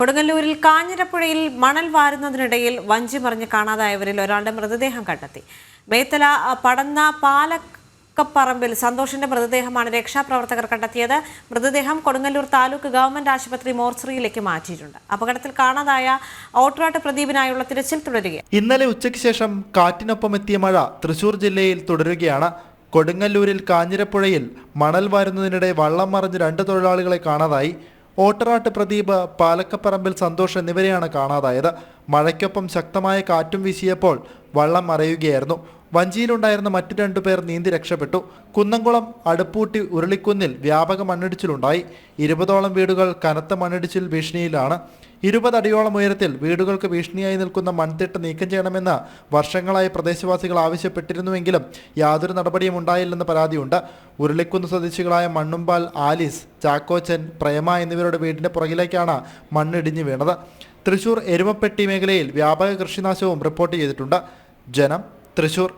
കൊടുങ്ങല്ലൂരിൽ കാഞ്ഞിരപ്പുഴയിൽ മണൽ വാരുന്നതിനിടയിൽ വഞ്ചി മറിഞ്ഞ് കാണാതായവരിൽ ഒരാളുടെ മൃതദേഹം കണ്ടെത്തി. മേത്തല പടന്ന പാലക്കപ്പറമ്പിൽ സന്തോഷിന്റെ മൃതദേഹമാണ് രക്ഷാപ്രവർത്തകർ കണ്ടെത്തിയത്. മൃതദേഹം കൊടുങ്ങല്ലൂർ താലൂക്ക് ഗവൺമെന്റ് ആശുപത്രി മോർച്ചറിയിലേക്ക് മാറ്റിയിട്ടുണ്ട്. അപകടത്തിൽ കാണാതായ ഓട്രാട്ട് പ്രദീപിനായുള്ള തിരച്ചിൽ തുടരുകയാണ്. ഇന്നലെ ഉച്ചയ്ക്ക് ശേഷം കാറ്റിനൊപ്പം എത്തിയ മഴ തൃശൂർ ജില്ലയിൽ തുടരുകയാണ്. കൊടുങ്ങല്ലൂരിൽ കാഞ്ഞിരപ്പുഴയിൽ മണൽ വാരുന്നതിനിടെ വള്ളം മറിഞ്ഞ് രണ്ട് തൊഴിലാളികളെ കാണാതായി. ഓട്ടറാട്ട് പ്രദീപ് പാലക്കപ്പറമ്പിൽ സന്തോഷ് എന്നിവരെയാണ് കാണാതായത്. മഴയ്ക്കൊപ്പം ശക്തമായ കാറ്റും വീശിയപ്പോൾ വള്ളം മറയുകയായിരുന്നു. വഞ്ചിയിലുണ്ടായിരുന്ന മറ്റു രണ്ടുപേർ നീന്തി രക്ഷപ്പെട്ടു. കുന്നംകുളം അടുപ്പൂട്ടി ഉരുളിക്കുന്നിൽ വ്യാപക മണ്ണിടിച്ചിലുണ്ടായി. ഇരുപതോളം വീടുകൾ കനത്ത മണ്ണിടിച്ചിൽ ഭീഷണിയിലാണ്. ഇരുപതടിയോളം ഉയരത്തിൽ വീടുകൾക്ക് ഭീഷണിയായി നിൽക്കുന്ന മൺതിട്ട് നീക്കം ചെയ്യണമെന്ന് വർഷങ്ങളായി പ്രദേശവാസികൾ ആവശ്യപ്പെട്ടിരുന്നുവെങ്കിലും യാതൊരു നടപടിയും ഉണ്ടായില്ലെന്ന് പരാതിയുണ്ട്. ഉരുളിക്കുന്ന് സ്വദേശികളായ മണ്ണുമ്പാൽ ആലിസ് ചാക്കോച്ചൻ പ്രേമ എന്നിവരുടെ വീടിന്റെ പുറകിലേക്കാണ് മണ്ണിടിഞ്ഞു വീണത്. തൃശൂർ എരുമപ്പെട്ടി മേഖലയിൽ വ്യാപക കൃഷിനാശവും റിപ്പോർട്ട് ചെയ്തിട്ടുണ്ട്. ജനം തൃശൂർ